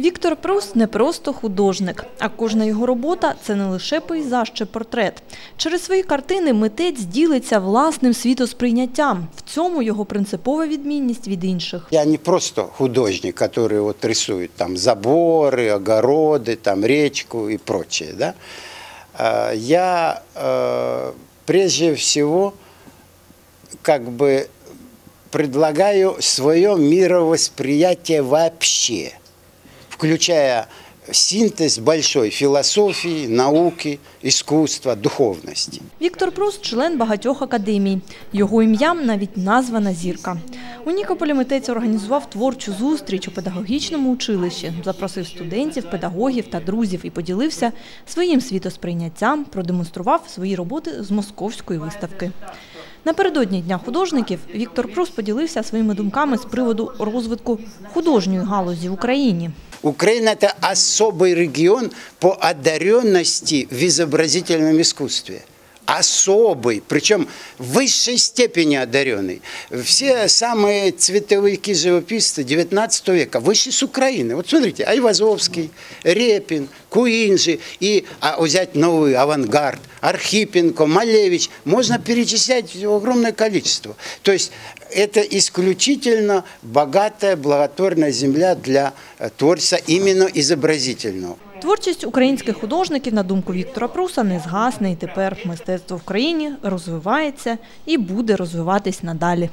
Віктор Прус не просто художник, а кожна його робота це не лише пейзаж чи портрет. Через свої картини митець ділиться власним світосприйняттям. В цьому його принципова відмінність від інших. Я не просто художник, который вот рисует там заборы, огороды, там речку и прочее, да. А, Я э, прежде всего как бы предлагаю свое мировосприятие вообще, включая синтез большой философии, науки, искусства, духовности. Віктор Прус – член багатьох академій. Його ім'ям навіть названа зірка. У Нікополі митець організував творчу зустріч у педагогічному училищі, запросив студентів, педагогів та друзів і поділився своїм світосприйняттям, продемонстрував свої роботи з московської виставки. Напередодні Дня художників Віктор Прус поділився своїми думками з приводу розвитку художньої галузі в Україні. Украина – это особый регион по одаренности в изобразительном искусстве. Особый, причем в высшей степени одаренный. Все самые цветовики живописцы 19 века вышли с Украины. Вот смотрите, Айвазовский, Репин, Куинджи и а взять новый авангард, Архипенко, Малевич. Можно перечислять огромное количество. То есть это исключительно богатая, благотворная земля для э, творчества именно изобразительного. Творчість українських художників, на думку Віктора Пруса, не згасне і тепер мистецтво в країні розвивається і буде розвиватись надалі.